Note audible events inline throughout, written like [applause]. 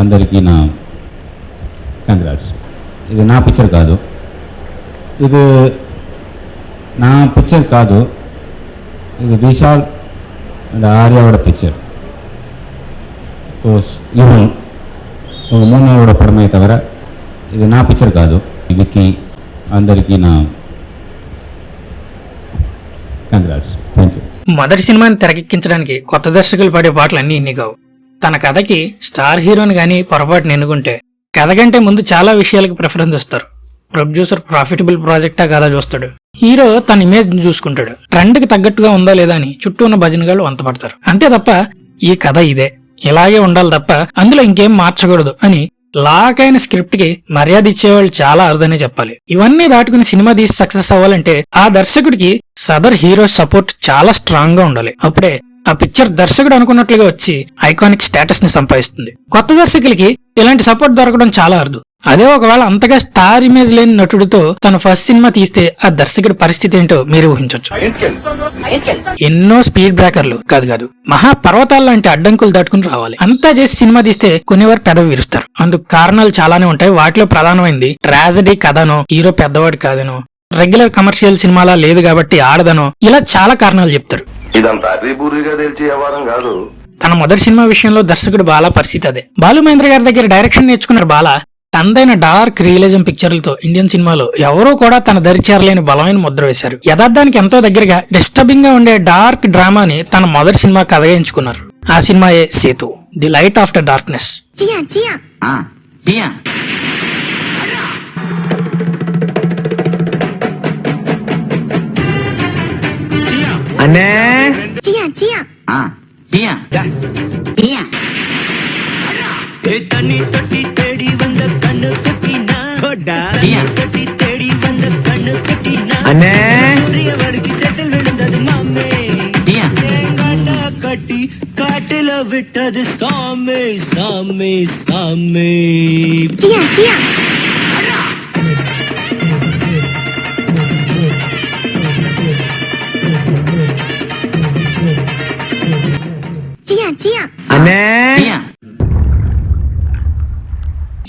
అందరికీ నా కంగ్రాట్స్ ఇది నా పిక్చర్ కాదు. ఇది నా పిక్చర్ కాదు. ఇది విశాల్ అండ్ ఆర్యాவோட పిక్చర్ இவன் உங்கள் மூணாவோட పడమే తవర. ఇది నా పిక్చర్ కాదు. விக்கி అందరికీ నా కంగ్రాట్స్ థ్యాంక్ యూ మొదటి సినిమాని తెరకెక్కించడానికి కొత్త దర్శకులు పాడే పాటలు అన్నీ ఇన్ని కావు. తన కథకి స్టార్ హీరోని కానీ పొరపాటు నిన్నుకుంటే కథ కంటే ముందు చాలా విషయాలకు ప్రిఫరెన్స్ ఇస్తారు. ప్రొడ్యూసర్ ప్రాఫిటబుల్ ప్రాజెక్టా కదా చూస్తాడు. హీరో తన ఇమేజ్ చూసుకుంటాడు. ట్రెండ్కి తగ్గట్టుగా ఉందా లేదా అని చుట్టూ ఉన్న భజనగాళ్ళు వంతపడతారు. అంతే తప్ప ఈ కథ ఇదే. ఇలాగే ఉండాలి తప్ప అందులో ఇంకేం మార్చకూడదు అని లాకైన స్క్రిప్ట్కి మర్యాద ఇచ్చేవాళ్ళు చాలా అరుదనే చెప్పాలి. ఇవన్నీ దాటుకుని సినిమా తీసి సక్సెస్ అవ్వాలంటే ఆ దర్శకుడికి సదర్ హీరో సపోర్ట్ చాలా స్ట్రాంగ్గా ఉండాలి. అప్పుడే ఆ పిక్చర్ దర్శకుడు అనుకున్నట్లుగా వచ్చి ఐకానిక్ స్టేటస్ని సంపాదిస్తుంది. కొత్త దర్శకులకి ఇలాంటి సపోర్ట్ దొరకడం చాలా అరుదు. అదే ఒకవేళ అంతగా స్టార్ ఇమేజ్ లేని నటుడితో తన ఫస్ట్ సినిమా తీస్తే ఆ దర్శకుడి పరిస్థితి ఏంటో మీరు ఊహించవచ్చు ఎన్నో స్పీడ్ బ్రేకర్లు కాదు కాదు. మహా పర్వతాల లాంటి అడ్డంకులు దాటుకుని రావాలి. అంతా చేసి సినిమా తీస్తే కొన్నివారు పెదవి విరుస్తారు. అందుకు కారణాలు చాలానే ఉంటాయి. వాటిలో ప్రధానమైంది ట్రాజడీ కథనో హీరో పెద్దవాడు కాదనో రెగ్యులర్ కమర్షియల్ సినిమాలా లేదు కాబట్టి ఆడదనో ఇలా చాలా కారణాలు చెప్తారు. ఇదంతా అర్రీబూరిగా తెలిసే వ్యవహారం కాదు. తన మొదటి సినిమా విషయంలో దర్శకుడు బాలా పరిస్థితి అదే. బాలు మహేంద్ర గారి దగ్గర డైరెక్షన్ నేర్చుకున్న బాలా. తనదైన డార్క్ రియలిజం పిక్చర్లతో ఇండియన్ సినిమాలో ఎవరూ కూడా తన దరిచేరలేని బలమైన ముద్ర వేశారు. యథార్థానికి ఎంతో దగ్గరగా డిస్టర్బింగ్గా ఉండే డార్క్ డ్రామాని తన మొదటి సినిమా కథగా ఎంచుకున్నారు. ఆ సినిమాయే Sethu the light after darkness. தண்ணி தொட்டி தேடி வந்த கண்ணு கட்டினா. தொட்டி தேடி வந்த கண்ணு கட்டினா சூரிய வடிக்கு செட்டில் விழுந்தது மாமே。தேங்காட்டா கட்டி காட்டுல விட்டது சாமி சாமி சாமி.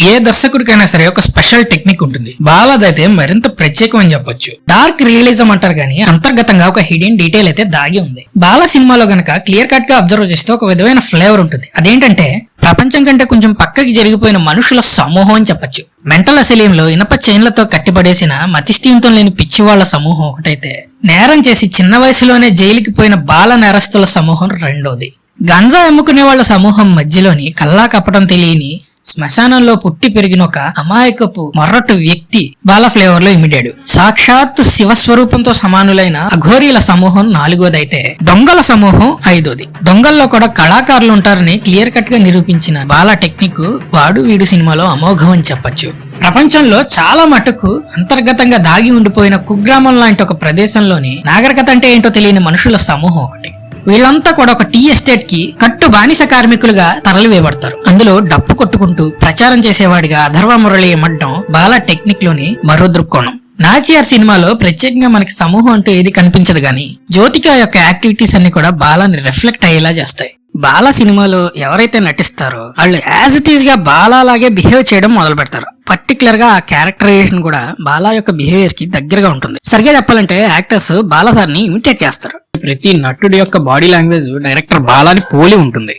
ఏ దర్శకుడికైనా సరే ఒక స్పెషల్ టెక్నిక్ ఉంటుంది. బాలదైతే మరింత ప్రత్యేకం అని చెప్పొచ్చు. డార్క్ రియలిజం అంటారు కానీ అంతర్గతంగా ఒక హిడెన్ డీటెయిల్ అయితే దాగి ఉంది. బాల సినిమాలో గనక క్లియర్ కట్గా అబ్జర్వ్ చేస్తే ఒక విధమైన ఫ్లేవర్ ఉంటుంది. అదేంటంటే ప్రపంచం కంటే కొంచెం పక్కకి జరిగిపోయిన మనుషుల సమూహం అని చెప్పొచ్చు. మెంటల్ అసలీంలో ఇనప చైన్లతో కట్టిపడేసిన మతిస్థీమితం లేని పిచ్చి వాళ్ళ సమూహం ఒకటైతే నేరం చేసి చిన్న వయసులోనే జైలుకి పోయిన బాల నేరస్తుల సమూహం రెండోది. గంజా అమ్ముకునే వాళ్ళ సమూహం మధ్యలోని కల్లా కప్పడం తెలియని శ్మశానంలో పుట్టి పెరిగిన ఒక అమాయకపు మొర్రటు వ్యక్తి బాల ఫ్లేవర్లో ఇమిడాడు. సాక్షాత్ శివస్వరూపంతో సమానులైన అఘోరీల సమూహం నాలుగోదైతే దొంగల సమూహం ఐదోది. దొంగల్లో కూడా కళాకారులు ఉంటారని క్లియర్ కట్గా నిరూపించిన బాల టెక్నిక్ వాడు వీడు సినిమాలో అమోఘం అని చెప్పొచ్చు. ప్రపంచంలో చాలా మటుకు అంతర్గతంగా దాగి ఉండిపోయిన కుగ్రామం లాంటి ఒక ప్రదేశంలోని నాగరికత అంటే ఏంటో తెలియని మనుషుల సమూహం ఒకటి. వీళ్ళంతా కూడా ఒక టీ ఎస్టేట్కి కట్టు బానిస కార్మికులుగా తరలివేయబడతారు. అందులో డప్పు కొట్టుకుంటూ ప్రచారం చేసేవాడిగా అధర్వ మురళి మడ్డం బాల టెక్నిక్లోని మరో దృక్కోణం. నాచియార్ సినిమాలో ప్రత్యేకంగా మనకి సమూహం అంటూ ఏది కనిపించదు గాని జ్యోతిక యొక్క యాక్టివిటీస్ అన్ని కూడా బాలాని రిఫ్లెక్ట్ అయ్యేలా చేస్తాయి. బాల సినిమాలో ఎవరైతే నటిస్తారో వాళ్ళు యాజ్ ఇట్ ఈస్గా బాలాలాగే బిహేవ్ చేయడం మొదలు పెడతారు. పర్టికులర్గా ఆ క్యారెక్టరైజేషన్ కూడా బాలా యొక్క బిహేవియర్కి దగ్గరగా ఉంటుంది. సరిగ్గా చెప్పాలంటే యాక్టర్స్ బాలా సార్ని ఇమిటేట్ చేస్తారు. ప్రతి నటుడి యొక్క బాడీ లాంగ్వేజ్ డైరెక్టర్ బాలాని పోలి ఉంటుంది.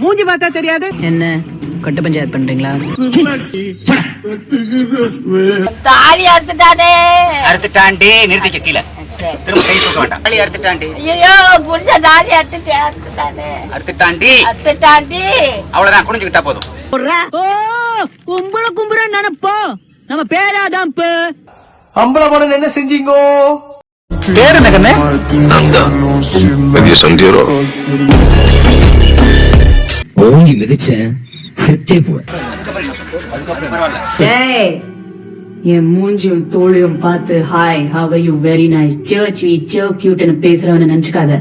மூஞ்சி பார்த்தா தெரியாது? என்ன? கட்ட பஞ்சாயத்து பண்றீங்களா? தாலி அறுத்துட்டானே. அறுத்துட்டாண்டி நிறுத்திக்க கீழே. திரும்ப கை தூக்க வேண்டாம். தாலி அறுத்துட்டாண்டி ஐயோ புருஷன் தாலி அறுத்துட்டு அறுத்துட்டானே. அறுத்துட்டாண்டி அறுத்துட்டாண்டி அவ்வளவுதான் குனிஞ்சுக்கிட்டா போதும். ஓ கும்பல கும்புற நினைப்போ நம்ம பேராதான் போ. அம்பலப்படம் என்ன ஓங்கி மிதிச்சேன் செத்தே டேய் என் மூஞ்சியும் தோழியும் பார்த்து hi how you very nice church we so கியூட்னு பேசுறவன நினைச்சுக்காத.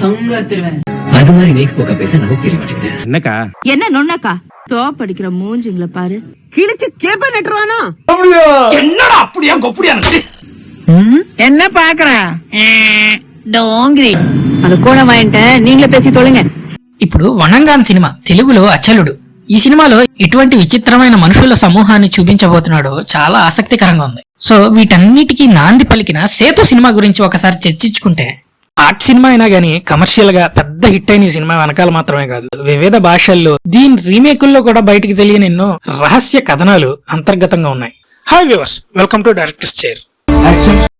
சங்கர்த்திருவேன் அது மாதிரி நீக்கு போக்க பேச நமக்கு தெரிய மாட்டேங்குது. என்ன நொண்ணக்கா? டாப் அடிக்கிற மூஞ்சிங்கள பாரு. கிழிச்சு கேப்ப நட்டுருவானோ? என்ன பாக்குற டோங்கிரி அது கோணமாயிட்ட நீங்களே பேசி தொலைங்க ఇప్పుడు వనంగాన్ సినిమా తెలుగులో అచలుడు ఈ సినిమాలో ఎటువంటి విచిత్రమైన మనుషుల సమూహాన్ని చూపించబోతున్నాడో చాలా ఆసక్తికరంగా ఉంది సో వీటన్నిటికీ నాంది పలికిన సేతు సినిమా గురించి ఒకసారి చర్చించుకుంటే ఆర్ట్ సినిమా అయినా గానీ కమర్షియల్ గా పెద్ద హిట్ అయిన ఈ సినిమా వెనకాల మాత్రమే కాదు వివిధ భాషల్లో దీని రీమేకుల్లో కూడా బయటికి తెలియని ఎన్నో రహస్య కథనాలు అంతర్గతంగా ఉన్నాయి hi viewers welcome to directors chair I Accept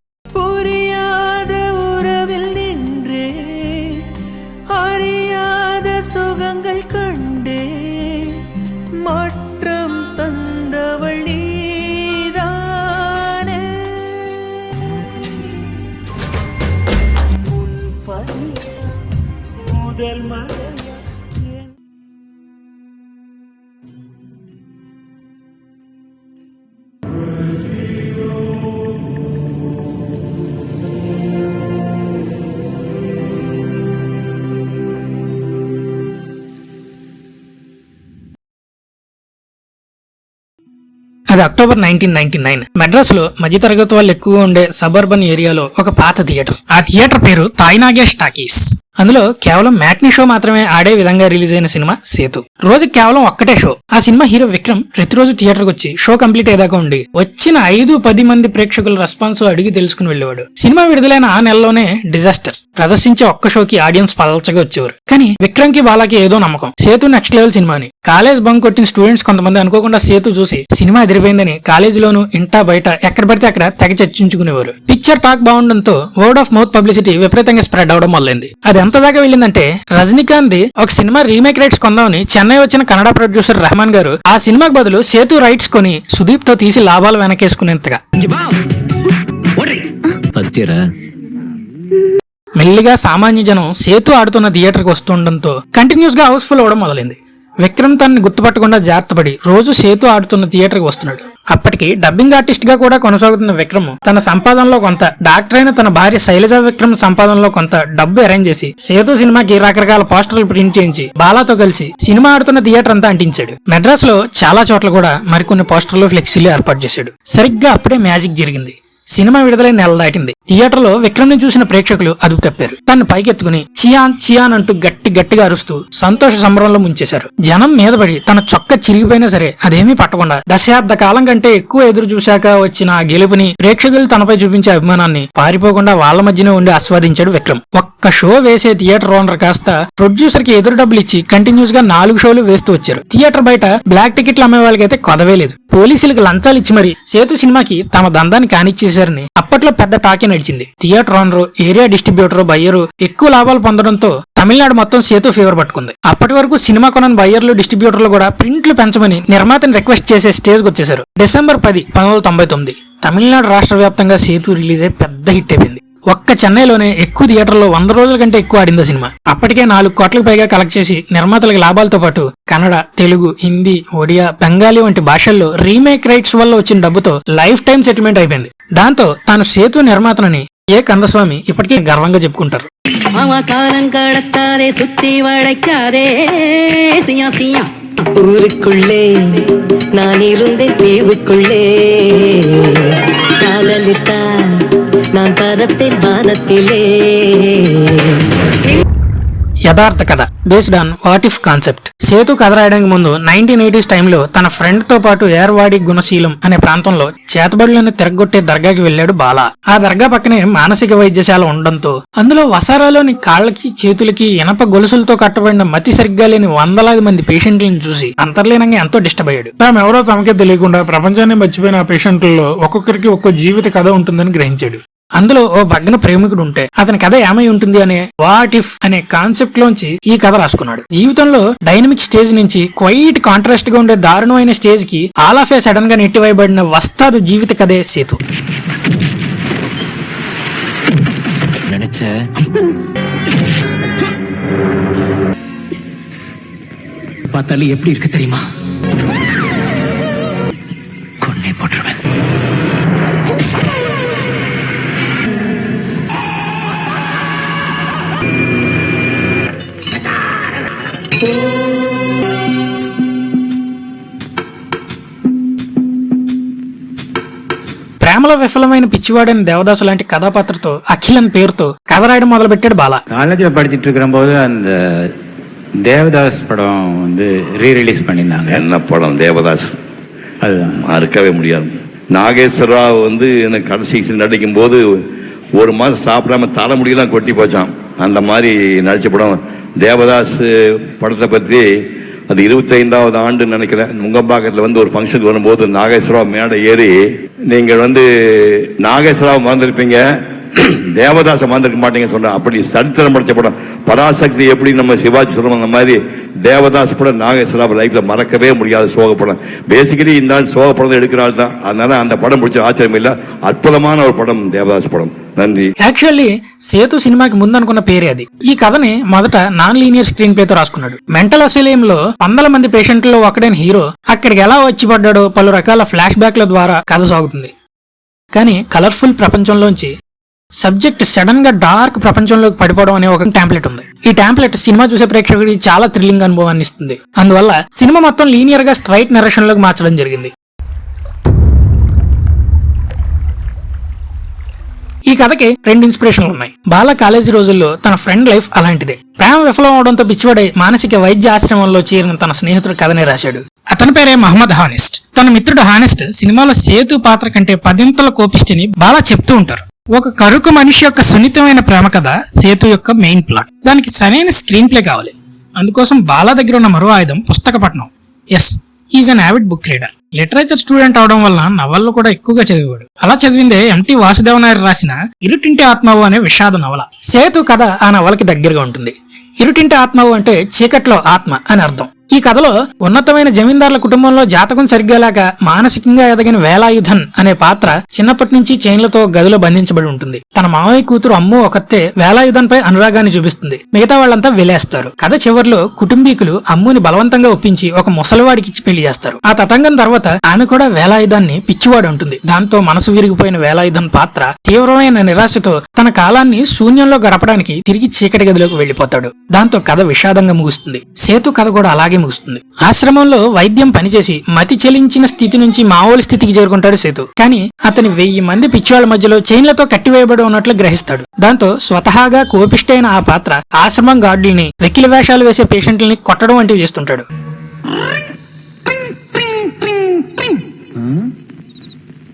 అది అక్టోబర్ నైన్టీన్ నైన్టీ నైన్. మెడ్రాస్లో మధ్యతరగతి వాళ్ళు ఎక్కువగా ఉండే సబర్బన్ ఏరియాలో ఒక పాత థియేటర్. ఆ థియేటర్ పేరు తాయినాగేష్ టాకీస్. అందులో కేవలం మ్యాట్నీ షో మాత్రమే ఆడే విధంగా రిలీజ్ అయిన సినిమా సేతు. రోజు కేవలం ఒక్కటే షో. ఆ సినిమా హీరో విక్రమ్ ప్రతిరోజు థియేటర్కి వచ్చి షో కంప్లీట్ అయ్యేదాకా ఉండి వచ్చిన ఐదు పది మంది ప్రేక్షకుల రెస్పాన్స్ అడిగి తెలుసుకుని వెళ్ళేవాడు. సినిమా విడుదలైన ఆ నెలలోనే డిజాస్టర్. ప్రదర్శించే ఒక్క షోకి ఆడియన్స్ పలచగా వచ్చేవారు. కానీ విక్రమ్కి బాలాకి ఏదో నమ్మకం. సేతు నెక్స్ట్ లెవెల్ సినిమా అని కాలేజ్ బంక్ కొట్టిన స్టూడెంట్స్ కొంతమంది అనుకోకుండా సేతు చూసి సినిమా ఎదిరిపోయిందని కాలేజీలోను ఇంటా బయట ఎక్కడ పడితే అక్కడ తెగ చర్చించుకునేవారు. పిక్చర్ టాక్ బాగుండడంతో వర్డ్ ఆఫ్ మౌత్ పబ్లిసిటీ విపరీతంగా స్ప్రెడ్ అవడం మొదలైంది. అది ఎంత దాకా వెళ్ళిందంటే రజనీకాంత్ ఒక సినిమా రీమేక్ రైట్స్ కొందామని చెన్నై వచ్చిన కన్నడ ప్రొడ్యూసర్ రెహమాన్ గారు ఆ సినిమాకి బదులు సేతు రైట్స్ కొని సుదీప్తో తీసి లాభాలు వెనకేసుకునేంతగా. ఫస్ట్ ఇయరా? మెల్లిగా సామాన్య జనం సేతు ఆడుతున్న థియేటర్కి వస్తుండడంతో కంటిన్యూస్గా హౌస్ఫుల్ అవడం మొదలైంది. విక్రమ్ తనని గుర్తుపట్టకుండా జాగ్రత్తపడి రోజు సేతు ఆడుతున్న థియేటర్కి వస్తున్నాడు. అప్పటికి డబ్బింగ్ ఆర్టిస్ట్గా కూడా కొనసాగుతున్న విక్రమ్ తన సంపాదనలో కొంత డాక్టర్ అయిన తన భార్య శైలజ విక్రమ్ సంపాదనలో కొంత డబ్బు అరేంజ్ చేసి సేతు సినిమాకి రకరకాల పోస్టర్లు ప్రింట్ చేయించి బాలాతో కలిసి సినిమా ఆడుతున్న థియేటర్ అంతా అంటించాడు. మెడ్రాస్లో చాలా చోట్ల కూడా మరికొన్ని పోస్టర్లు ఫ్లెక్సీలు ఏర్పాటు చేశాడు. సరిగ్గా అప్పుడే మ్యాజిక్ జరిగింది. సినిమా విడుదలైన నెల దాటింది. థియేటర్లో విక్రమ్ని చూసిన ప్రేక్షకులు అదుపు తప్పారు. తను పైకెత్తుకుని చియాన్ చియాన్ అంటూ గట్టి గట్టిగా అరుస్తూ సంతోష సంబరంలో ముంచేశారు. జనం మీద పడి తన చొక్క చిరిగిపోయినా సరే అదేమీ పట్టకుండా దశాబ్ద కాలం కంటే ఎక్కువ ఎదురు చూశాక వచ్చిన ఆ గెలుపుని ప్రేక్షకులు తనపై చూపించే అభిమానాన్ని పారిపోకుండా వాళ్ళ మధ్యనే ఉండి ఆస్వాదించాడు విక్రమ్. ఒక్క షో వేసే థియేటర్ ఓనర్ కాస్త ప్రొడ్యూసర్కి ఎదురు డబ్బులు ఇచ్చి కంటిన్యూస్గా నాలుగు షోలు వేస్తూ వచ్చారు. థియేటర్ బయట బ్లాక్ టికెట్లు అమ్మే వాళ్ళకైతే కొదవే లేదు. పోలీసులకు లంచాలు ఇచ్చి మరి సేతు సినిమాకి తమ దందాన్ని కానిచ్చేసి కానిచ్చేశారని అప్పట్లో పెద్ద టాకే నడిచింది theatre owner area distributor buyer ఎక్కువ లాభాలు పొందడంతో తమిళనాడు మొత్తం సేతు ఫీవర్ పట్టుకుంది. అప్పటి వరకు సినిమా కొనని బయ్యర్లు డిస్ట్రిబ్యూటర్లు కూడా ప్రింట్లు పెంచమని నిర్మాతని రిక్వెస్ట్ చేసే స్టేజ్కి వచ్చేశారు డిసెంబర్ పది పంతొమ్మిది తొంభై తొమ్మిది. తమిళనాడు రాష్ట్ర వ్యాప్తంగా సేతు రిలీజ్ అయి పెద్ద హిట్ అయిపోయింది. ఒక్క చెన్నైలోనే ఎక్కువ థియేటర్లో వంద రోజుల కంటే ఎక్కువ ఆడింది సినిమా. అప్పటికే నాలుగు కోట్లకు పైగా కలెక్ట్ చేసి నిర్మాతలకు లాభాలతో పాటు కన్నడ తెలుగు హిందీ ఒడియా బెంగాలీ వంటి భాషల్లో రీమేక్ రైట్స్ వల్ల వచ్చిన డబ్బుతో లైఫ్ టైం సెటిల్మెంట్ అయిపోయింది. దాంతో తాను సేతు నిర్మాతనని ఏ కందస్వామి ఇప్పటికే గర్వంగా చెప్పుకుంటారు அவன் காலம் கடத்தாதே சுத்தி வளைக்காதே சியா சியா ஊருக்குள்ளே நான் இருந்தேன் தீவுக்குள்ளே காதலித்தா நான் பரப்பேன் வானத்திலே యథార్థ కథ based on what if concept Sethu కథ రాయడానికి ముందు నైన్టీన్ ఎయిటీస్ టైంలో తన ఫ్రెండ్తో పాటు ఏర్వాడి గుణశీలం అనే ప్రాంతంలో చేతబడులను తిరగొట్టే దర్గాకి వెళ్ళాడు బాల. ఆ దర్గా పక్కనే మానసిక వైద్యశాల ఉండడంతో అందులో వసారాలోని కాళ్ళకి చేతులకి ఇనప గొలుసులతో కట్టబడిన మతి సరిగ్గా లేని వందలాది మంది పేషెంట్లను చూసి అంతర్లీనంగా ఎంతో డిస్టర్బ్ అయ్యాడు. తామెవరో తమకే తెలియకుండా ప్రపంచాన్ని మర్చిపోయిన ఆ పేషెంట్లలో ఒక్కొక్కరికి ఒక్కో జీవిత కథ ఉంటుందని గ్రహించాడు. అందులో ఓ భగ్న ప్రేమికుడు ఉంటే అతని కథ ఏమై ఉంటుంది అనే వాట్ ఇఫ్ అనే కాన్సెప్ట్ లోంచి ఈ కథ రాసుకున్నాడు జీవితంలో డైనమిక్ స్టేజ్ నుంచి క్వైట్ కాంట్రాస్ట్ గా ఉండే దారుణమైన స్టేజ్ కి ఆల్ ఆఫ్ ఏ సడన్ గా నెట్టివైబడిన వస్తాదు జీవిత కథే సేతు நினைச்ச பார்த்தாலே எப்படி இருக்கு தெரியுமா கொன்னே போட்டுருவேன் ప్రేమలో విఫలమైన పిచ్చివాడైన దేవదాసు లాంటి కథాపాత్రతో అఖిలన్ పేరుతో కథ రాయడం మొదలుపెట్టాడు బాలా காலேஜில் படிச்சிட்டு இருக்கிற போது அந்த தேவதாஸ் படம் வந்து ரீ ரிலீஸ் பண்ணியிருந்தாங்க என்ன படம் தேவதாஸ் அதுதான் மறுக்கவே முடியாது நாகேஸ்வர ராவ் வந்து எனக்கு கடைசி scene நடிக்கும் போது ஒரு மாதம் சாப்பிடாம தலைமுடியெல்லாம் கொட்டி போச்சான் அந்த மாதிரி நடிச்ச படம் தேவதாஸ் படத்தை பற்றி அது இருபத்தைந்தாவது ஆண்டு நினைக்கிறேன். நுங்கம்பாக்கத்தில் வந்து ஒரு ஃபங்க்ஷனுக்கு வரும்போது நாகேஸ்வரா மேடை ஏறி நீங்கள் வந்து நாகேஸ்வரா மறந்துருப்பீங்க [clears throat] தேவதாசை மறந்துருக்க மாட்டீங்க சொன்னேன் அப்படி சரித்திரம் படைச்ச படம். பராசக்தி எப்படி நம்ம சிவாஜி சொல்றோம் அந்த மாதிரி தேவதாஸ் படம் நாகேஸ்வரராவ் லைஃப்ல மறக்கவே முடியாத சோக படம் பேசிக்கலி இந்த ஆள் சோக படம் எடுக்கிற ஆள் தான் அதனால அந்த படம் பிடிச்ச ஆச்சரியம் இல்லை அற்புதமான ஒரு படம் தேவதாஸ் படம் நன்றி యాక్చువల్లీ సేతు సినిమాకి ముందు అనుకున్న పేరే అది ఈ కథని మొదట నాన్ లీనియర్ స్క్రీన్ ప్లేతో రాసుకున్నాడు మెంటల్ అసైలియంలో వందల మంది పేషెంట్లలో ఒకడైన హీరో అక్కడికి ఎలా వచ్చి పడ్డాడో పలు రకాల ఫ్లాష్ బ్యాక్ల ద్వారా కథ సాగుతుంది కానీ కలర్ఫుల్ ప్రపంచంలోంచి సబ్జెక్ట్ సడన్గా డార్క్ ప్రపంచంలోకి పడిపోవడం అనే ఒక టాంప్లెట్ ఉంది. ఈ టాంప్లెట్ సినిమా చూసే ప్రేక్షకుడికి చాలా థ్రిల్లింగ్ అనుభవాన్ని ఇస్తుంది. అందువల్ల సినిమా మొత్తం లీనియర్గా స్ట్రైట్ నెరేషన్లోకి మార్చడం జరిగింది. ఈ కథకి రెండు ఇన్స్పిరేషన్లు ఉన్నాయి. బాల కాలేజీ రోజుల్లో తన ఫ్రెండ్ లైఫ్ అలాంటిదే. ప్రేమ విఫలం అవడంతో పిచ్చిపడే మానసిక వైద్య ఆశ్రమంలో చేరిన తన స్నేహితుడు కథనే రాశాడు. అతని పేరే మహమ్మద్ హానెస్ట్. తన మిత్రుడు హానెస్ట్ సినిమాలో సేతు పాత్ర కంటే పదింతల కోపిష్టిని బాలా చెప్తూ ఉంటారు. ఒక కరుకు మనిషి యొక్క సున్నితమైన ప్రేమ కథ సేతు యొక్క మెయిన్ ప్లాట్ దానికి సరైన స్క్రీన్ ప్లే కావాలి. అందుకోసం బాలా దగ్గర ఉన్న మరో ఆయుధం పుస్తకపట్నం. S is an avid book reader literature student అవడం వల్ల నవళ్ళు కూడా ఎక్కువగా చదివేవాడు. అలా చదివిందే ఎంటి వాసుదేవ నాయర్ రాసిన ఇరుటింటి ఆత్మవు అనే విషాద నవల. సేతు కథ ఆ నవలకి దగ్గరగా ఉంటుంది. ఇరుటింటి ఆత్మవు అంటే చీకట్లో ఆత్మ అని అర్థం. ఈ కథలో ఉన్నతమైన జమీందారుల కుటుంబంలో జాతకం సరిగ్గా లేక మానసికంగా ఎదగిన వేలాయుధన్ అనే పాత్ర చిన్నప్పటి నుంచి చైన్లతో గదిలో బంధించబడి ఉంటుంది. తన మావయ్య కూతురు అమ్ము ఒకతే వేలాయుధన్ పై అనురాగాన్ని చూపిస్తుంది. మిగతా వాళ్ళంతా వెలేస్తారు. కథ చివర్లో కుటుంబీకులు అమ్ముని బలవంతంగా ఒప్పించి ఒక ముసలివాడికి ఇచ్చి పెళ్ళి చేస్తారు. ఆ తతంగం తర్వాత ఆమె కూడా వేలాయుధాన్ని పిచ్చివాడు ఉంటుంది దాంతో మనసు విరిగిపోయిన వేలాయుధన్ పాత్ర తీవ్రమైన నిరాశతో తన కాలాన్ని శూన్యంలో గడపడానికి తిరిగి చీకటి గదిలోకి వెళ్ళిపోతాడు దాంతో కథ విషాదంగా ముగుస్తుంది. సేతు కథ కూడా అలాగే ముగుస్తుంది. ఆశ్రమంలో వైద్యం పనిచేసి మతి చెలించిన స్థితి నుంచి మావోలు స్థితికి చేరుకుంటాడు సేతు. కానీ అతని వెయ్యి మంది పిచ్చివాళ్ళ మధ్యలో చైన్లతో కట్టివేయబడి ఉన్నట్లు గ్రహిస్తాడు. దాంతో స్వతహాగా కోపిష్టైన ఆ పాత్ర ఆశ్రమం గార్డుల్ని వెకిలి వేషాలు వేసే పేషెంట్లని కొట్టడం వంటివి చేస్తుంటాడు.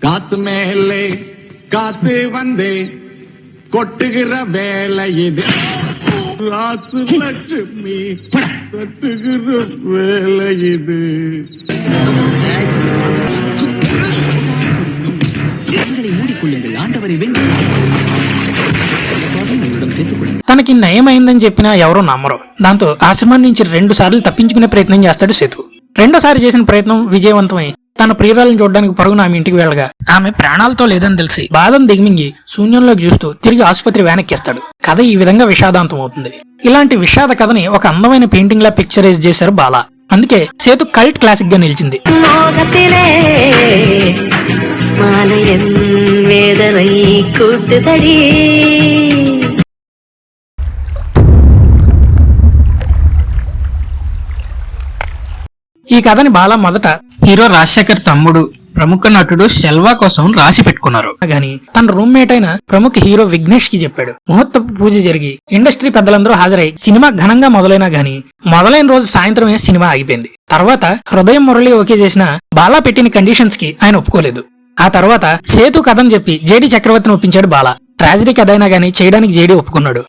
కాసు మేలే కాసు వందే கொட்டுகிற வேலை இது ராசு லட்சுமி கொட்டுகிற வேலை இது மூடிக்கொள்ளுங்கள் ஆண்டவரை வென்று తనకి నయమైందని చెప్పినా ఎవరూ నమ్మరు దాంతో ఆశ్రమం నుంచి రెండు సార్లు తప్పించుకునే ప్రయత్నం చేస్తాడు సేతు రెండోసారి చేసిన ప్రయత్నం విజయవంతమై తన ప్రియురాలను చూడడానికి పరుగున ఆమె ఇంటికి వెళ్ళగా ఆమె ప్రాణాలతో లేదని తెలిసి బాధను దిగమింగి శూన్యంలోకి చూస్తూ తిరిగి ఆసుపత్రి వెనక్కేస్తాడు కథ ఈ విధంగా విషాదాంతం అవుతుంది ఇలాంటి విషాద కథని ఒక అందమైన పెయింటింగ్ లా పిక్చరైజ్ చేశారు బాలా అందుకే సేతు కల్ట్ క్లాసిక్ గా నిలిచింది மோகத்திலே மாலையன் வேதனை கூட்டுதடி ఈ కథని బాల మొదట హీరో రాజశేఖర్ తమ్ముడు ప్రముఖ నటుడు సెల్వా కోసం రాసి పెట్టుకున్నారు. గాని తన రూమ్మేట్ అయిన ప్రముఖ హీరో విఘ్నేష్కి చెప్పాడు. ముహూర్తపు పూజ జరిగి ఇండస్ట్రీ పెద్దలందరూ హాజరై సినిమా ఘనంగా మొదలైనా గాని మొదలైన రోజు సాయంత్రమే సినిమా ఆగిపోయింది. తర్వాత హృదయం మురళి ఓకే చేసిన బాలా పెట్టిన కండిషన్స్కి ఆయన ఒప్పుకోలేదు. ఆ తర్వాత సేతు కథను చెప్పి జేడి చక్రవర్తిని ఒప్పించాడు బాలా. ట్రాజడీ కథ అయినా గానీ చేయడానికి జేడి ఒప్పుకున్నాడు.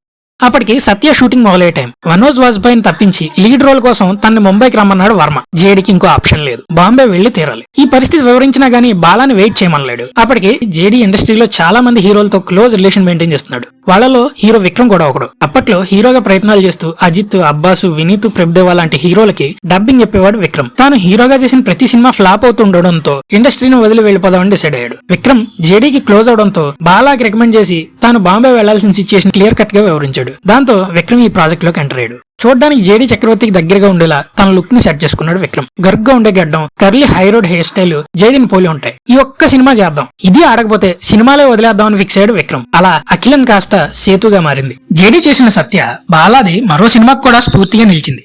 అప్పటికి సత్య షూటింగ్ మొదలయ్యే టైం. మనోజ్ వాజ్పేయిని తప్పించి లీడ్ రోల్ కోసం తనని ముంబైకి రమ్మన్నాడు వర్మ. జేడికి ఇంకో ఆప్షన్ లేదు. బాంబే వెళ్ళి తీరాలి. ఈ పరిస్థితి వివరించినా గానీ బాలాని వెయిట్ చేయమనలేడు. అప్పటికి జేడి ఇండస్ట్రీలో చాలా మంది హీరోలతో క్లోజ్ రిలేషన్ మెయింటైన్ చేస్తున్నాడు. వాళ్ళలో హీరో విక్రమ్ కూడా ఒకడు. అప్పట్లో హీరోగా ప్రయత్నాలు చేస్తూ అజిత్ అబ్బాసు వినీత్ ప్రభుదేవా లాంటి హీరోలకి డబ్బింగ్ చెప్పేవాడు విక్రమ్. తాను హీరోగా చేసిన ప్రతి సినిమా ఫ్లాప్ అవుతుండడంతో ఇండస్ట్రీని వదిలి వెళ్ళిపోదామని డిసైడ్ అయ్యాడు. విక్రమ్ జేడీకి క్లోజ్ అవడంతో బాలాకి రికమెండ్ చేసి తాను బాంబే వెళ్ళాల్సిన సిచ్యుయేషన్ క్లియర్ కట్గా వివరించాడు. దాంతో విక్రమ్ ఈ ప్రాజెక్ట్లోకి ఎంటర్ అయ్యాడు. చూడడానికి జేడీ చక్రవర్తికి దగ్గరగా ఉండేలా తన లుక్ ని సెట్ చేసుకున్నాడు విక్రమ్ గర్గ్గా ఉండే గడ్డం కర్లీ హైరోడ్ హెయిర్ స్టైల్ జేడీని పోలి ఉంటాయి ఈ ఒక్క సినిమా చేద్దాం ఇది ఆడకపోతే సినిమాలే వదిలేద్దామని ఫిక్స్ అయ్యాడు విక్రమ్ అలా అఖిలన్ కాస్త సేతుగా మారింది జేడీ చేసిన సత్య బాలాది మరో సినిమాకు కూడా స్ఫూర్తిగా నిలిచింది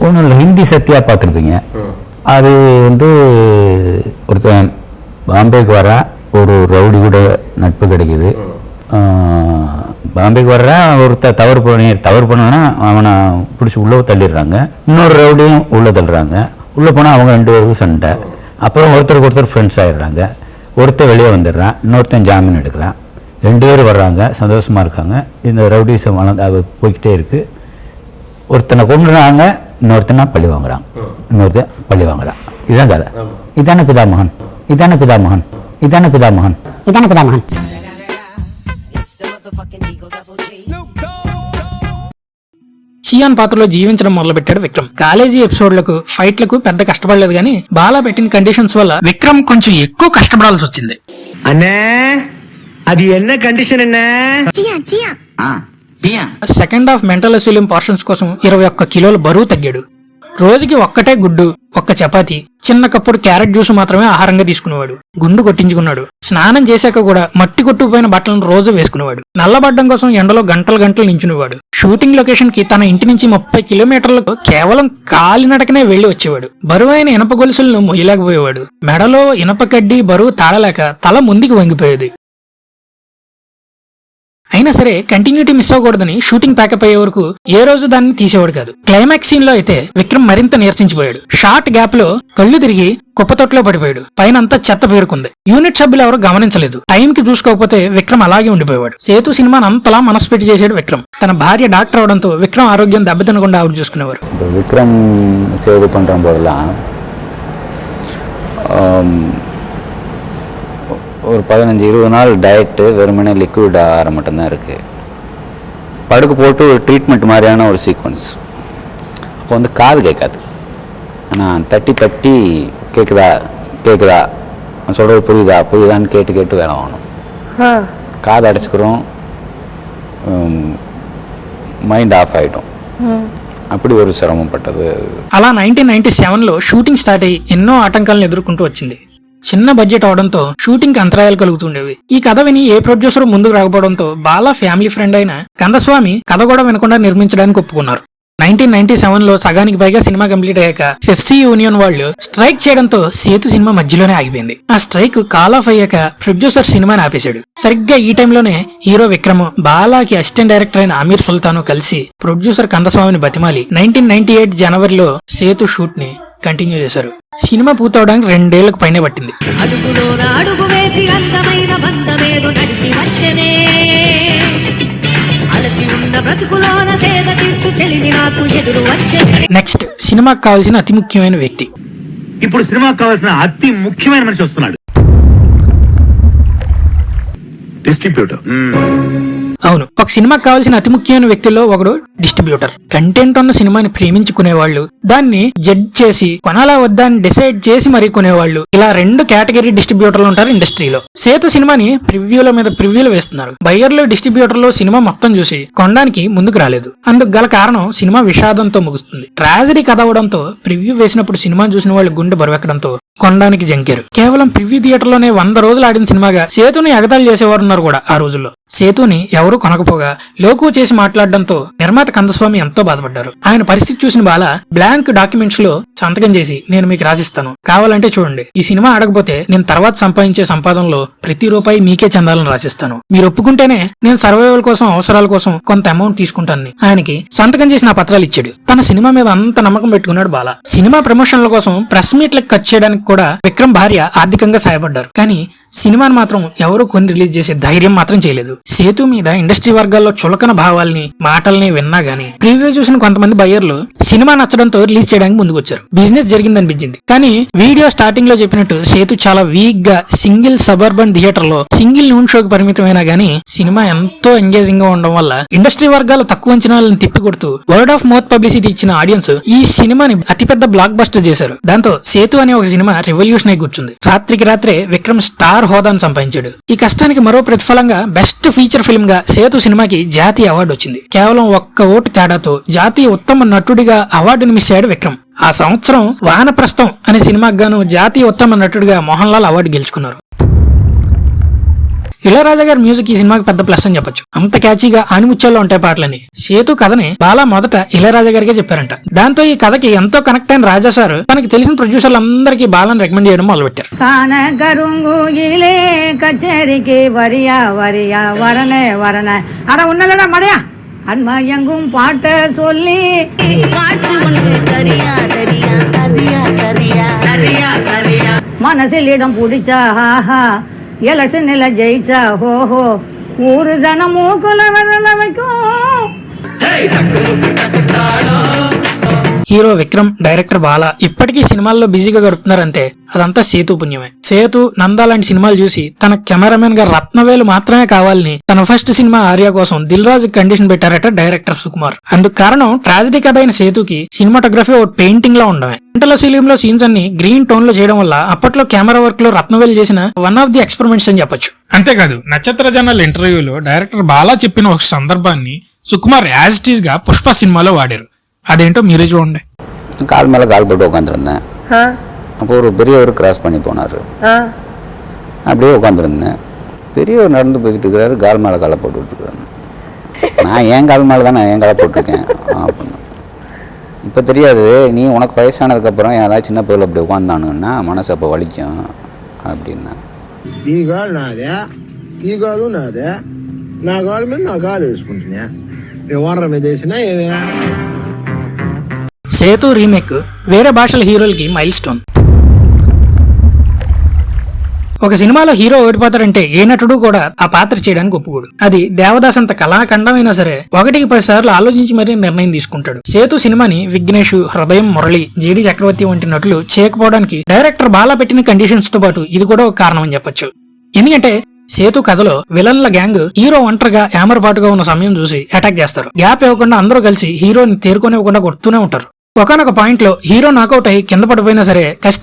ஒன்றும் இல்லை ஹிந்தி சத்யா பார்த்துருப்பீங்க அது வந்து ஒருத்தன் பாம்பேக்கு வரா ஒரு ரவுடி கூட நட்பு கிடைக்குது ஆ, பாம்பேக்கு வர்றா ஒருத்த தவறு பண்ணி தவறு பண்ணனா அவனை பிடிச்சி உள்ளே தள்ளிடுறாங்க. இன்னொரு ரவுடியும் உள்ளே தள்ளுறாங்க. உள்ளே போனால் அவங்க ரெண்டு பேருக்கும் சண்டை. அப்புறம் ஒருத்தருக்கு ஒருத்தர் ஃப்ரெண்ட்ஸ் ஆயிடுறாங்க. ஒருத்தர் வெளியே வந்துடுறான். இன்னொருத்தன் ஜாமீன் எடுக்கிறான். ரெண்டு பேரும் வர்றாங்க. சந்தோஷமாக இருக்காங்க. இந்த ரவுடிசம் வளர்ந்து அது போய்கிட்டே இருக்குது ஒருத்தனை கொண்டுறாங்க இன்னொருத்தனை பழி வாங்குறான். இன்னொருத்தன் பழி வாங்குறான். இதுதான் கதை. இதான பிதாமகன் இதான பிதாமகன் இதான பிதாமகன் இதான பிதாமகன் చియాన్ పాత్రలో జీవించడం మొదలుపెట్టాడు విక్రమ్. కాలేజీ ఎపిసోడ్లకు ఫైట్లకు పెద్ద కష్టపడలేదు కానీ బాలా పెట్టిన కండిషన్స్ వల్ల విక్రమ్ కొంచెం ఎక్కువ కష్టపడాల్సి వచ్చింది. అన్నే అది ఎన్న కండిషన్ అన్నా? Second half mental asylum portions కోసం ఇరవై ఒక్క కిలోల బరువు తగ్గాడు. రోజుకి ఒక్కటే గుడ్డు ఒక్క చపాతి చిన్న కప్పుడు క్యారెట్ జ్యూస్ మాత్రమే ఆహారంగా తీసుకునేవాడు. గుండు కొట్టించుకున్నాడు. స్నానం చేశాక కూడా మట్టి కొట్టుకుపోయిన బట్టలను రోజు వేసుకునేవాడు. నల్లబడ్డం కోసం ఎండలో గంటలు గంటలు నించునేవాడు. షూటింగ్ లొకేషన్కి తన ఇంటి నుంచి ముప్పై కిలోమీటర్లకు కేవలం కాలినడకనే వెళ్ళి వచ్చేవాడు. బరువైన ఇనప గొలుసులను మొయ్యలేకపోయేవాడు. మెడలో ఇనప కడ్డీ బరువు తాళలేక తల ముందుకు వంగిపోయేది. అయినా సరే కంటిన్యూటీ మిస్ అవ్వకూడదని షూటింగ్ ప్యాకప్ అయ్యే వరకు ఏ రోజు దాన్ని తీసేవాడు కాదు. క్లైమాక్స్ సీన్లో అయితే విక్రమ్ మరింత నీరసించిపోయాడు. షార్ట్ గ్యాప్లో కళ్ళు తిరిగి కుప్పతొట్లో పడిపోయాడు. పైన అంతా చెత్త పేరుకుంది. యూనిట్ సభ్యులు ఎవరు గమనించలేదు. టైం కి చూసుకోకపోతే విక్రమ్ అలాగే ఉండిపోయాడు సేతు సినిమాను అంతలా మనస్పెట్టి చేశాడు విక్రమ్. తన భార్య డాక్టర్ అవడంతో విక్రమ్ ఆరోగ్యం దెబ్బతినకుండా ఆవిడ చూసుకునేవారు. విక్రమ్ ஒரு பதினஞ்சு இருபது நாள் டயட்டு வெறுமனே லிக்விட் ஆகாரம் மட்டும்தான் இருக்குது படுக்க போட்டு ஒரு ட்ரீட்மெண்ட் மாதிரியான ஒரு சீக்வன்ஸ் அப்போ வந்து காது கேட்காது ஆனால் தட்டி தட்டி கேட்குதா கேட்குதா நான் சொல்கிறது புரியுதா புரியுதான்னு கேட்டு கேட்டு வேலை ஆகணும் காது அடைச்சிக்கிறோம் மைண்ட் ஆஃப் ஆகிடும் அப்படி ஒரு சிரமப்பட்டது అలా నైన్టీన్ నైన్టీ సెవెన్ లో షూటింగ్ స్టార్ట్ అయ్యి ఎన్నో ఆటంకాలను ఎదుర్కొంటూ వచ్చింది చిన్న బడ్జెట్ అవడంతో షూటింగ్కి అంతరాయాలు కలుగుతుండేవి. ఈ కథ విని ఏ ప్రొడ్యూసర్ ముందుకు రాకపోవడంతో బాలా ఫ్యామిలీ ఫ్రెండ్ అయిన కందస్వామి కథ కూడా వినకుండా నిర్మించడానికి ఒప్పుకున్నారు. నైన్టీన్ నైన్టీ సెవెన్లో సగానికి పైగా సినిమా కంప్లీట్ అయ్యాక ఫిఫ్సీ యూనియన్ వాళ్ళు స్ట్రైక్ చేయడంతో సేతు సినిమా మధ్యలోనే ఆగిపోయింది. ఆ స్ట్రైక్ కాల్ ఆఫ్ అయ్యాక ప్రొడ్యూసర్ సినిమాని ఆపేశాడు. సరిగ్గా ఈ టైంలోనే హీరో విక్రమ్ బాలాకి అసిస్టెంట్ డైరెక్టర్ అయిన అమీర్ సుల్తాను కలిసి ప్రొడ్యూసర్ కందస్వామిని బతిమాలి నైన్టీన్ నైన్టీ ఎయిట్ జనవరిలో సేతు షూట్ని కంటిన్యూ చేశారు. సినిమా పూర్తవడానికి రెండేళ్ళకు పైనే పట్టింది. అడుగులోన అడుగు వేసి అందమైన బంధమేదో నడిచి వచ్చనే అలసి ఉన్న బ్రతుకులోన సేద తీర్చు చెలిమి నాకు ఎదురు వచ్చనే నెక్స్ట్ సినిమాకి కావాల్సిన అతి ముఖ్యమైన వ్యక్తి. ఇప్పుడు సినిమాకి కావాల్సిన అతి ముఖ్యమైన మనిషి వస్తున్నాడు. డిస్ట్రిబ్యూటర్ అవును. ఒక సినిమాకి కావాల్సిన అతి ముఖ్యమైన వ్యక్తుల్లో ఒకడు డిస్ట్రిబ్యూటర్. కంటెంట్ ఉన్న సినిమాని ప్రేమించుకునేవాళ్ళు. దాన్ని జడ్జ్ చేసి కొనాలా వద్దా అని డిసైడ్ చేసి మరీ కొనేవాళ్ళు. ఇలా రెండు కేటగిరీ డిస్ట్రిబ్యూటర్లు ఉంటారు ఇండస్ట్రీలో. సేతు సినిమాని ప్రివ్యూల మీద ప్రివ్యూలు వేస్తున్నారు. బయ్యర్లు డిస్ట్రిబ్యూటర్లు సినిమా మొత్తం చూసి కొనడానికి ముందుకు రాలేదు. అందుకు గల కారణం సినిమా విషాదంతో ముగుస్తుంది. ట్రాజడీ కథ అవడంతో ప్రివ్యూ వేసినప్పుడు సినిమా చూసిన వాళ్ళు గుండె బరువెక్కడంతో కొనడానికి జంకారు. కేవలం ప్రివ్యూ థియేటర్లోనే వంద రోజులు ఆడిన సినిమాగా సేతుని ఎగతాళి చేసేవారు ఉన్నారు కూడా ఆ రోజుల్లో. సేతుని ఎవరూ కొనకపోగా లోకు చేసి మాట్లాడడంతో నిర్మాత కందస్వామి ఎంతో బాధపడ్డారు. ఆయన పరిస్థితి చూసిన బాల బ్లాంక్ డాక్యుమెంట్స్లో సంతకం చేసి నేను మీకు రాసిస్తాను. కావాలంటే చూడండి. ఈ సినిమా ఆడకపోతే నేను తర్వాత సంపాదించే సంపాదనలో ప్రతి రూపాయి మీకే చెందాలని రాసిస్తాను. మీరు ఒప్పుకుంటేనే నేను సర్వైవల్ కోసం అవసరాల కోసం కొంత అమౌంట్ తీసుకుంటానని. ఆయనకి సంతకం చేసిన నా పత్రాలు ఇచ్చాడు. తన సినిమా మీద అంత నమ్మకం పెట్టుకున్నాడు బాల. సినిమా ప్రమోషన్ల కోసం ప్రెస్ మీట్లకు ఖర్చు చేయడానికి కూడా విక్రమ్ భార్య ఆర్థికంగా సహాయపడ్డారు. కానీ సినిమాను మాత్రం ఎవరు కొని రిలీజ్ చేసే ధైర్యం మాత్రం చేయలేదు. సేతు మీద ఇండస్ట్రీ వర్గాల్లో చులకన భావాల్ని మాటల్ని విన్నా గానీ ప్రీవ్యూ చూసిన కొంతమంది బయ్యర్లు సినిమా నచ్చడంతో రిలీజ్ చేయడానికి ముందుకు వచ్చారు బిజినెస్ జరిగిందనిపించింది కానీ వీడియో స్టార్టింగ్లో చెప్పినట్టు సేతు చాలా వీక్గా సింగిల్ సబర్బన్ థియేటర్లో సింగిల్ నూన్ షోకి పరిమితమైనా గానీ సినిమా ఎంతో ఎంగేజింగ్గా ఉండడం వల్ల ఇండస్ట్రీ వర్గాల తక్కువ అంచనాలను తిప్పికొడుతూ వర్డ్ ఆఫ్ మౌత్ పబ్లిసిటీ ఇచ్చిన ఆడియన్స్ ఈ సినిమాని అతిపెద్ద బ్లాక్ బస్టర్ చేశారు. దాంతో సేతు అనే ఒక సినిమా రెవల్యూషన్ అయి కూర్చుంది రాత్రికి రాత్రే విక్రమ్ స్టార్ హోదాను సంపాదించాడు. ఈ కష్టానికి మరో ప్రతిఫలంగా బెస్ట్ ఫీచర్ ఫిల్మ్గా సేతు సినిమాకి జాతీయ అవార్డు వచ్చింది. కేవలం ఒక్క ఓటు తేడాతో జాతీయ ఉత్తమ నటుడిగా అవార్డును మిస్ అయ్యాడు విక్రమ్. ఆ సంవత్సరం వానప్రస్థం అనే సినిమాకి గాను జాతీయ ఉత్తమ నటుడిగా మోహన్ లాల్ అవార్డు గెలుచుకున్నారు. ఇళరాజా గారి మ్యూజిక్ ఈ సినిమాకి పెద్ద ప్లస్ అని చెప్పొచ్చు. అంత క్యాచీగా ఆనిముచ్చాల్లో ఉంటాయి పాటలని సేతు కథని బాలా మొదట ఇళరాజా గారికే చెప్పారంట. దాంతో ఈ కథకి ఎంతో కనెక్ట్ అయిన రాజా సార్ తనకి తెలిసిన ప్రొడ్యూసర్లందరికీ బాలని రికమెండ్ చేయడం మొదలుపెట్టారు. కచేరికి వరియా వరియా వరనే எலசு நில ஜெயிச்சா ஹோ ஹோ. ஊரு தனமோ குலவரல வைக்கும் హీరో విక్రమ్ డైరెక్టర్ బాల ఇప్పటికీ సినిమాల్లో బిజీగా గడుపుతున్నారంటే అదంతా సేతు పుణ్యమే. సేతు నందా లాంటి సినిమాలు చూసి తన కెమెరామెన్గా రత్నవేలు మాత్రమే కావాలని తన ఫస్ట్ సినిమా ఆర్య కోసం దిల్ రాజు కండిషన్ పెట్టారట డైరెక్టర్ సుకుమార్. అందుకు కారణం ట్రాజడీ కథ అయిన సేతుకి సినిమాటోగ్రఫీ ఒక పెయింటింగ్ లా ఉండమే గంటల సీలియం లో సీన్స్ అన్ని గ్రీన్ టోన్లో చేయడం వల్ల అప్పట్లో కెమెరా వర్క్లో రత్నవేలు చేసిన వన్ ఆఫ్ ది ఎక్స్పెరిమెంట్స్ అని చెప్పొచ్చు. అంతేకాదు నక్షత్ర జనరల్ ఇంటర్వ్యూలో డైరెక్టర్ బాలా చెప్పిన ఒక సందర్భాన్ని సుకుమార్ యాజ్ ఇట్గా పుష్ప సినిమాలో వాడారు. అదేంటో మీరే చూడండి கால் மேலே கால் போட்டு உட்காந்துருந்தேன் அப்போ ஒரு பெரியவர் கிராஸ் பண்ணி போனார் அப்படியே உட்காந்துருந்தேன் பெரியவர் நடந்து போய்கிட்டு இருக்கிறாரு கால் மேலே காலை போட்டு விட்டுருக்காரு நான் என் கால் மேலே தான் நான் என் காலை போட்டிருக்கேன் அப்படின்னு இப்போ தெரியாது நீ உனக்கு வயசானதுக்கப்புறம் ஏதாவது சின்ன பிள்ளை அப்படி உட்காந்தானுங்கன்னா மனசு அப்போ வலிக்கும் அப்படின்னா ఈ కాలు నాదే ఈ కాలు నాదే నా కాలు మీద నా కాలు వేసుకుంటున్నా వ్యవహారం మీద వేసినా ఏమే సేతు రీమేక్ వేరే భాషల హీరోలకి మైల్ స్టోన్ ఒక సినిమాలో హీరో ఓడిపోతాడంటే ఏ నటుడు కూడా ఆ పాత్ర చేయడానికి ఒప్పుకోడు. అది దేవదాస్ అంత కళాఖండమైనా సరే ఒకటికి పది సార్లు ఆలోచించి మరీ నిర్ణయం తీసుకుంటాడు. సేతు సినిమాని విఘ్నేష్ హృదయం మురళి జీడి చక్రవర్తి వంటి నటులు చేయకపోవడానికి డైరెక్టర్ బాలా పెట్టిన కండిషన్స్తో పాటు ఇది కూడా ఒక కారణం అని చెప్పొచ్చు. ఎందుకంటే సేతు కథలో విలన్ల గ్యాంగ్ హీరో ఒంటరిగా యామరపాటుగా ఉన్న సమయం చూసి అటాక్ చేస్తారు. గ్యాప్ ఇవ్వకుండా అందరూ కలిసి హీరోని తేరుకోనివ్వకుండా కొడుతూనే ఉంటారు. ఒకనొక పాయింట్లో హీరో నాకౌట్ అయి కింద పడిపోయినా సరే కసి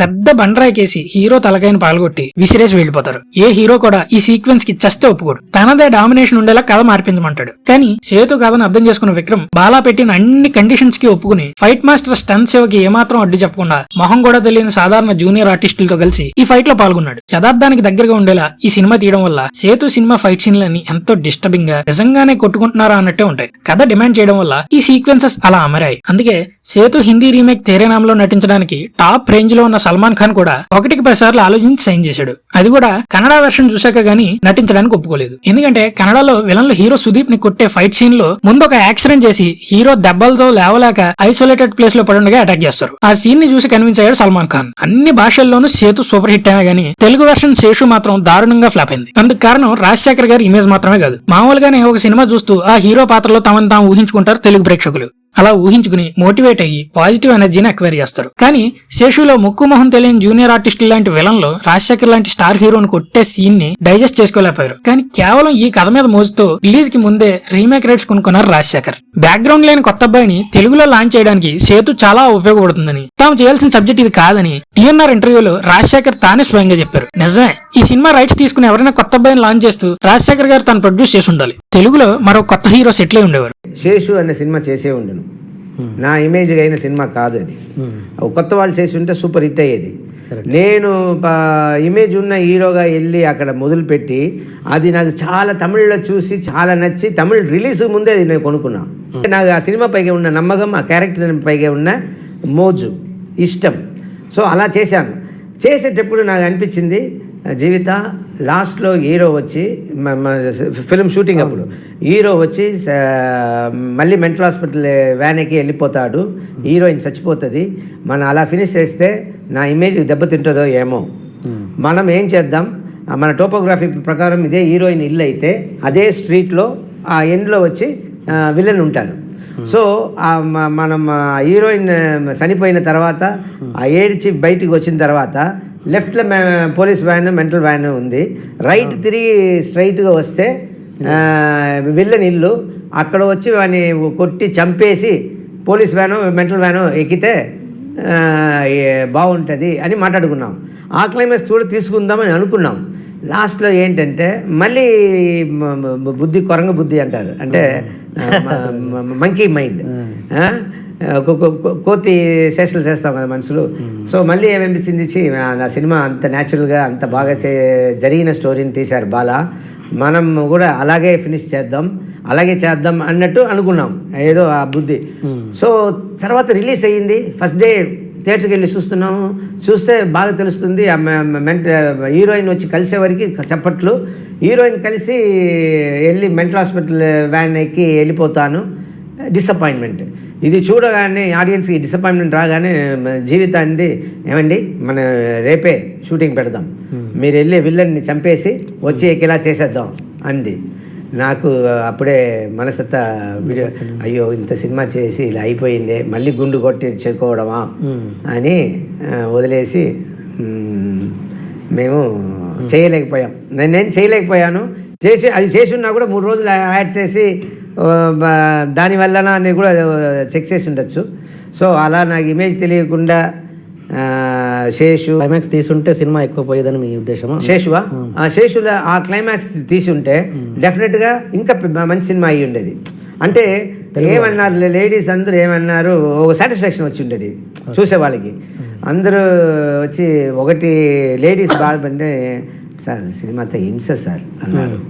పెద్ద బండరాయికేసి హీరో తలకాయని పాల్గొట్టి విసిరేసి వెళ్ళిపోతారు. ఏ హీరో కూడా ఈ సీక్వెన్స్కి చస్తే ఒప్పుకోడు. తనదే డామినేషన్ ఉండేలా కథ మార్పించమంటాడు. కానీ సేతు కథను అర్థం చేసుకున్న విక్రమ్ బాలా పెట్టిన అన్ని కండిషన్స్కి ఒప్పుకుని ఫైట్ మాస్టర్ స్టన్ సేవకి ఏమాత్రం అడ్డు చెప్పకుండా మొహం కూడా తెలియని సాధారణ జూనియర్ ఆర్టిస్టులతో కలిసి ఈ ఫైట్లో పాల్గొన్నాడు. యథార్థానికి దగ్గరగా ఉండేలా ఈ సినిమా తీయడం వల్ల సేతు సినిమా ఫైట్ సీన్లని ఎంతో డిస్టర్బింగ్గా నిజంగానే కొట్టుకుంటున్నారా అన్నట్టే ఉంటాయి. కథ డిమాండ్ చేయడం వల్ల ఈ సీక్వెన్సెస్ అలా అమరాయి. అందుకే సేతు హిందీ రీమేక్ తేరేనాంలో నటించడానికి టాప్ రేంజ్లో ఉన్న సల్మాన్ ఖాన్ కూడా ఒకటికి పది సార్లు ఆలోచించి సైన్ చేశాడు. అది కూడా కన్నడ వెర్షన్ చూశాక గానీ నటించడానికి ఒప్పుకోలేదు. ఎందుకంటే కన్నడలో విలన్లు హీరో సుదీప్ని కొట్టే ఫైట్ సీన్లో ముందు ఒక యాక్సిడెంట్ చేసి హీరో దెబ్బలతో లేవలేక ఐసోలేటెడ్ ప్లేస్లో పడుండగా అటాక్ చేస్తారు. ఆ సీన్ని చూసి కన్విన్స్ అయ్యాడు సల్మాన్ ఖాన్. అన్ని భాషల్లోనూ సేతు సూపర్ హిట్ అయినా గానీ తెలుగు వెర్షన్ శేషు మాత్రం దారుణంగా ఫ్లాప్ అయింది. అందుకు కారణం రాజశేఖర్ గారి ఇమేజ్ మాత్రమే కాదు. మామూలుగానే ఒక సినిమా చూస్తూ ఆ హీరో పాత్రలో తమను తాము ఊహించుకుంటారు తెలుగు ప్రేక్షకులు. అలా ఊహించుకుని మోటివేట్ అయ్యి పాజిటివ్ ఎనర్జీని అక్వైర్ చేస్తారు. కానీ శేషులో ముక్కు మొహం తెలియని జూనియర్ ఆర్టిస్టు లాంటి విలన్లో రాజశేఖర్ లాంటి స్టార్ హీరోని కొట్టే సీన్ని డైజెస్ట్ చేసుకోలేకపోయారు. కానీ కేవలం ఈ కథ మీద మోజుతో రిలీజ్కి ముందే రీమేక్ రైట్స్ కొనుక్కున్నారు రాజశేఖర్. బ్యాక్గ్రౌండ్ లేని కొత్త అబ్బాయిని తెలుగులో లాంచ్ చేయడానికి సేతు చాలా ఉపయోగపడుతుందని తాము చేయాల్సిన సబ్జెక్ట్ ఇది కాదని టీఎన్ఆర్ ఇంటర్వ్యూలో రాజశేఖర్ తానే స్వయంగా చెప్పారు. నిజమే ఈ సినిమా రైట్స్ తీసుకుని ఎవరైనా కొత్త అబ్బాయిని లాంచ్ చేస్తూ రాజశేఖర్ గారు తను ప్రొడ్యూస్ చేసి ఉండాలి. తెలుగులో మరో కొత్త హీరో సెటిల్ అయి ఉండేవారు. శేషు అనే సినిమా చేసే ఉండను. నా ఇమేజ్ అయిన సినిమా కాదు అది. ఒక కొత్త వాళ్ళు చేసి ఉంటే సూపర్ హిట్ అయ్యేది. నేను ఇమేజ్ ఉన్న హీరోగా వెళ్ళి అక్కడ మొదలుపెట్టి అది నాకు చాలా తమిళ్ళో చూసి చాలా నచ్చి తమిళ్ రిలీజ్ ముందే అది నేను కొనుక్కున్నా. నాకు ఆ సినిమా పైగా ఉన్న నమ్మకం ఆ క్యారెక్టర్ పైగా ఉన్న మోజు ఇష్టం. సో అలా చేశాను. చేసేటప్పుడు నాకు అనిపించింది జీవిత లాస్ట్లో హీరో వచ్చి ఫిల్మ్ షూటింగ్ అప్పుడు హీరో వచ్చి మళ్ళీ మెంటల్ హాస్పిటల్ వ్యాన్ ఎక్కి వెళ్ళిపోతాడు. హీరోయిన్ చచ్చిపోతుంది. మనం అలా ఫినిష్ చేస్తే నా ఇమేజ్ దెబ్బతింటుందో ఏమో. మనం ఏం చేద్దాం? మన టోపోగ్రఫీ ప్రకారం ఇదే హీరోయిన్ ఇల్లు అయితే అదే స్ట్రీట్లో ఆ ఎండ్లో వచ్చి విలన్ ఉంటారు సో మనం హీరోయిన్ చనిపోయిన తర్వాత ఆ ఏడ్చి బయటికి వచ్చిన తర్వాత లెఫ్ట్లో పోలీస్ వ్యాన్ మెంటల్ వ్యాన్ ఉంది. రైట్ తిరిగి స్ట్రైట్గా వస్తే విల్లన్ ఇల్లు అక్కడ వచ్చి వాడిని కొట్టి చంపేసి పోలీస్ వ్యాను మెంటల్ వ్యాను ఎక్కితే బాగుంటుంది అని మాట్లాడుకున్నాం. ఆ క్లైమాక్స్ కూడా తీసుకుందామని అనుకున్నాం. లాస్ట్లో ఏంటంటే మళ్ళీ బుద్ధి కొరంగ బుద్ధి అంటారు. అంటే మంకీ మైండ్ కోతి శేషలు చేస్తాం కదా మనుషులు. సో మళ్ళీ ఏమనిపించింది? ఆ సినిమా అంత న్యాచురల్గా అంత బాగా చే- జరిగిన స్టోరీని తీశారు బాల. మనం కూడా అలాగే ఫినిష్ చేద్దాం అలాగే చేద్దాం అన్నట్టు అనుకున్నాం. ఏదో ఆ బుద్ధి. సో తర్వాత రిలీజ్ అయ్యింది. ఫస్ట్ డే థియేటర్కి వెళ్ళి చూస్తున్నాము చూస్తే బాగా తెలుస్తుంది హీరోయిన్ వచ్చి కలిసేవరకు చప్పట్లు. హీరోయిన్ కలిసి వెళ్ళి మెంటల్ హాస్పిటల్ వ్యాన్ ఎక్కి వెళ్ళిపోతాను. డిసప్పాయింట్మెంట్ ఇది చూడగానే ఆడియన్స్కి డిసప్పాయింట్మెంట్ రాగానే జీవితాన్ని ఏమండి? మన రేపే షూటింగ్ పెడదాం. మీరు వెళ్ళి విల్లన్ని చంపేసి వచ్చి ఇలా చేసేద్దాం అంది. నాకు అప్పుడే మనసంతా విడి- అయ్యో ఇంత సినిమా చేసి ఇలా అయిపోయిందే మళ్ళీ గుండు కొట్టి చెక్కోవడమా అని వదిలేసి మేము చేయలేకపోయాం. నేను నేను చేయలేకపోయాను. చేసి అది చేసి ఉన్నా కూడా మూడు రోజులు యాడ్ చేసి దానివల్లన అని కూడా చెక్ చేసి ఉండొచ్చు. సో అలా నాకు ఇమేజ్ తెలియకుండా శేషు క్లైమాక్స్ తీసుంటే సినిమా ఎక్కువ పోయేదని మీ ఉద్దేశమా? శేషువా? ఆ. శేషుల ఆ క్లైమాక్స్ తీసి ఉంటే డెఫినెట్గా ఇంకా మంచి సినిమా అయ్యి ఉండేది. అంటే ఏమన్నారు లేడీస్ అందరూ ఏమన్నారు ఒక సాటిస్ఫాక్షన్ వచ్చి ఉండేది చూసే వాళ్ళకి. అందరూ వచ్చి ఒకటి లేడీస్ బాధపడితే సార్ సినిమాతో హింస సార్ అన్నారు.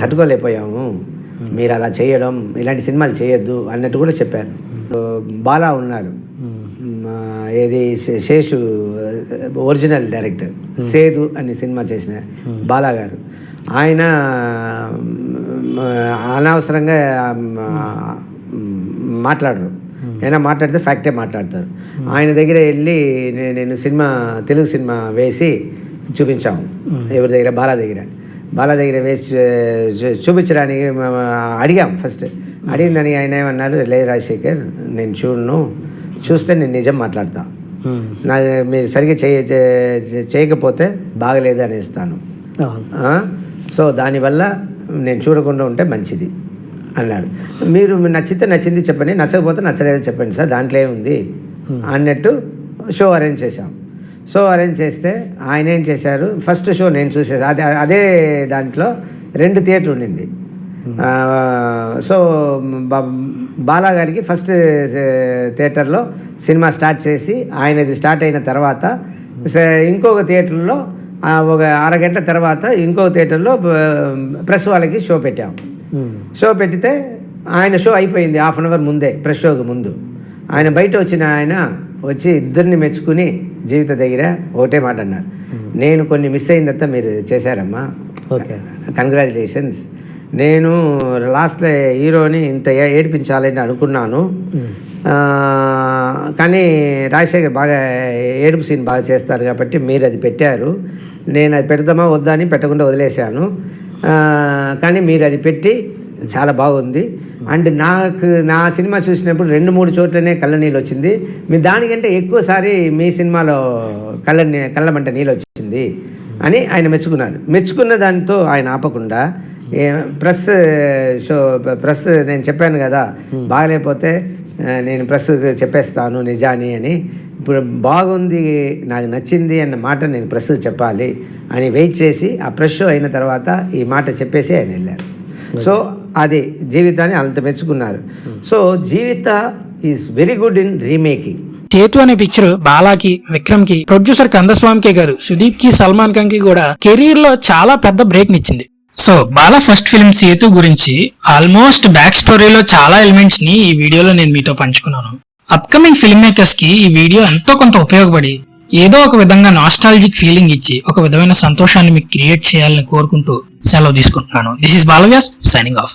తట్టుకోలేకపోయాము. మీరు అలా చేయడం ఇలాంటి సినిమాలు చేయొద్దు అన్నట్టు కూడా చెప్పారు. బాలా ఉన్నారు. ఏది శేషు ఒరిజినల్ డైరెక్టర్ సేదు అనే సినిమా చేసిన బాలా గారు. ఆయన అనవసరంగా మాట్లాడరు. అయినా మాట్లాడితే ఫ్యాక్టే మాట్లాడతారు. ఆయన దగ్గర వెళ్ళి నేను సినిమా తెలుగు సినిమా వేసి చూపించాము. ఎవరి దగ్గర? బాలా దగ్గర. బాలా దగ్గర వేసి చూపించడానికి మేము అడిగాం ఫస్ట్. అడిగిందని ఆయన ఏమన్నారు లేదు రాజశేఖర్ నేను చూడను. చూస్తే నేను నిజం మాట్లాడతా. నా మీరు సరిగ్గా చేయ చేయకపోతే బాగలేదు అనేస్తాను? సో దానివల్ల నేను చూడకుండా ఉంటే మంచిది అన్నారు. మీరు నచ్చితే నచ్చింది చెప్పండి నచ్చకపోతే నచ్చలేదు చెప్పండి సార్ దాంట్లో ఏముంది? అన్నట్టు షో అరేంజ్ చేశాం. షో అరేంజ్ చేస్తే ఆయన ఏం చేశారు? ఫస్ట్ షో నేను చూసేది అదే అదే దాంట్లో రెండు థియేటర్ ఉండింది. సో బా- బాలా గారికి ఫస్ట్ థియేటర్లో సినిమా స్టార్ట్ చేసి ఆయనది స్టార్ట్ అయిన తర్వాత స- ఇంకొక థియేటర్లో ఒక అరగంట తర్వాత ఇంకో థియేటర్లో ప్రెస్ వాళ్ళకి షో పెట్టాం. షో పెట్టితే ఆయన షో అయిపోయింది హాఫ్ అన్ అవర్ ముందే ప్రెస్ షోకి ముందు. ఆయన బయట వచ్చిన ఆయన వచ్చి ఇద్దరిని మెచ్చుకుని జీవిత దగ్గర ఒకటే మాట అన్నారు నేను కొన్ని మిస్ అయిందంతా మీరు చేశారమ్మా. ఓకే. కంగ్రాచులేషన్స్ నేను లాస్ట్లో హీరోని ఇంత ఏడిపించాలని అనుకున్నాను. కానీ రాజశేఖర్ బాగా ఏడుపు సీన్ బాగా చేస్తారు కాబట్టి మీరు అది పెట్టారు. నేను అది పెడదామా వద్దా అని పెట్టకుండా వదిలేశాను. కానీ మీరు అది పెట్టి చాలా బాగుంది. అండ్ నాకు నా సినిమా చూసినప్పుడు రెండు మూడు చోట్లనే కళ్ళ నీళ్ళు వచ్చింది. మీ దానికంటే ఎక్కువసారి మీ సినిమాలో కళ్ళ నీ- కళ్ళమంట నీళ్ళు వచ్చింది అని ఆయన మెచ్చుకున్నారు. మెచ్చుకున్న దానితో ఆయన ఆపకుండా ప్రెస్ షో ప్రెస్ నేను చెప్పాను కదా బాగలేకపోతే నేను ప్రెస్ చెప్పేస్తాను నిజాని అని. ఇప్పుడు బాగుంది నాకు నచ్చింది అన్న మాట నేను ప్రెస్ చెప్పాలి అని వెయిట్ చేసి ఆ ప్రెస్ షో అయిన తర్వాత ఈ మాట చెప్పేసి ఆయన వెళ్ళారు. సో అది జీవితాన్ని అంత మెచ్చుకున్నారు. So Jeevitha is very good in remaking Sethu అనే పిక్చర్ బాలాకి విక్రమ్కి ప్రొడ్యూసర్ కందస్వామికే కాదు సుదీప్కి సల్మాన్ ఖాన్కి కూడా కెరీర్లో చాలా పెద్ద break నిచ్చింది. So Bala first film Sethu గురించి ఆల్మోస్ట్ బ్యాక్ స్టోరీలో చాలా ఎలిమెంట్స్ని ఈ వీడియోలో నేను మీతో పంచుకున్నాను. అప్కమింగ్ ఫిల్మ్ మేకర్స్కి ఈ వీడియో ఎంతో కొంత ఉపయోగపడి ఏదో ఒక విధంగా నాస్టాలజిక్ ఫీలింగ్ ఇచ్చి ఒక విధమైన సంతోషాన్ని మీకు క్రియేట్ చేయాలని కోరుకుంటూ సెలవు తీసుకుంటున్నాను. This is Balavyas signing off